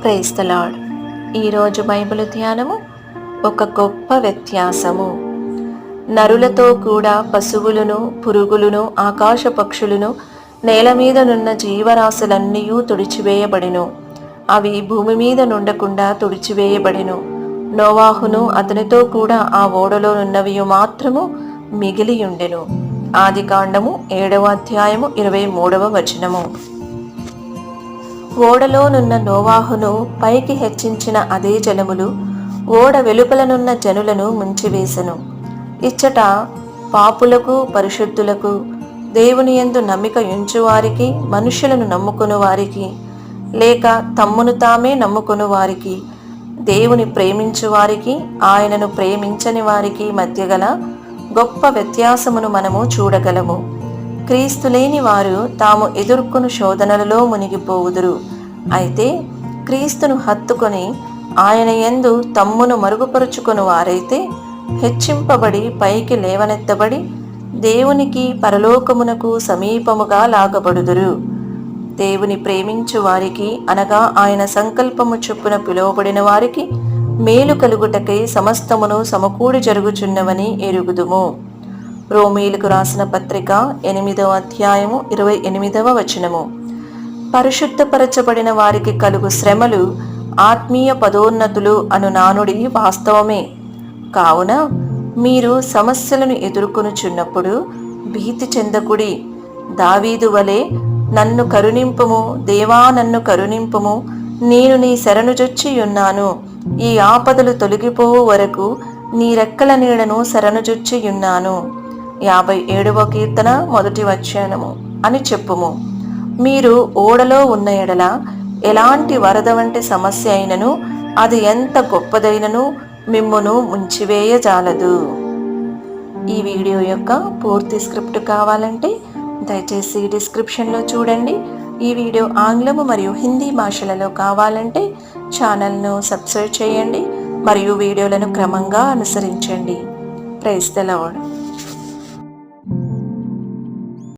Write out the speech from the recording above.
క్రైస్తలాడ్ ఈరోజు బైబిల్ ధ్యానము ఒక గొప్ప వ్యత్యాసము. నరులతో కూడా పశువులను పురుగులను ఆకాశ పక్షులను నేల మీద నున్న జీవరాశులన్నీ తుడిచివేయబడెను. అవి భూమి మీద నుండకుండా తుడిచివేయబడెను. నోవాహును అతనితో కూడా ఆ ఓడలో నున్నవి మాత్రము మిగిలియుండెను. ఆది కాండము ఏడవ అధ్యాయము ఇరవై మూడవ వచనము. ఓడలోనున్న నోవాహును పైకి హెచ్చించిన అదే జలములు ఓడ వెలుపలనున్న జనులను ముంచివేసెను. ఇచ్చట పాపులకు పరిశుద్ధులకు దేవుని యందు నమ్మిక ఉంచువారికి మనుషులను నమ్ముకుని వారికి లేక తమ్మును తామే నమ్ముకుని వారికి దేవుని ప్రేమించు వారికి ఆయనను ప్రేమించని వారికి మధ్య గల గొప్ప వ్యత్యాసమును మనము చూడగలము. క్రీస్తు లేని వారు తాము ఎదుర్కొను శోధనలలో మునిగిపోవుదురు. అయితే క్రీస్తును హత్తుకొని ఆయన యందు తమ్మును మరుగుపరుచుకొని వారైతే హెచ్చింపబడి పైకి లేవనెత్తబడి దేవునికి పరలోకమునకు సమీపముగా లాగబడుదురు. దేవుని ప్రేమించు వారికి అనగా ఆయన సంకల్పము చొప్పున పిలువబడిన వారికి మేలు కలుగుటకై సమస్తమును సమకూడి జరుగుచున్నవని ఎరుగుదుము. రోమీలకు రాసిన పత్రిక ఎనిమిదవ అధ్యాయము ఇరవై ఎనిమిదవ వచనము. పరిశుద్ధపరచబడిన వారికి కలుగు శ్రమలు ఆత్మీయ పదోన్నతులు అను నానుడి వాస్తవమే. కావున మీరు సమస్యలను ఎదుర్కొనుచున్నప్పుడు భీతి చెందకుడి. దావీదు వలె నన్ను కరుణింపుము దేవా నన్ను కరుణింపుము నేను నీ శరణుజొచ్చి ఉన్నాను ఈ ఆపదలు తొలగిపోవు వరకు నీ రెక్కల నీడను శరణుజొచ్చి ఉన్నాను యాభై ఏడవ కీర్తన మొదటి వచ్చానము అని చెప్పుము. మీరు ఓడలో ఉన్న ఎడల ఎలాంటి వరద వంటి సమస్య అయినను అది ఎంత గొప్పదైనను మిమ్మును ముంచివేయజాలదు. ఈ వీడియో యొక్క పూర్తి స్క్రిప్ట్ కావాలంటే దయచేసి డిస్క్రిప్షన్లో చూడండి. ఈ వీడియో ఆంగ్లము మరియు హిందీ భాషలలో కావాలంటే ఛానల్ను సబ్స్క్రైబ్ చేయండి మరియు వీడియోలను క్రమంగా అనుసరించండి. Price the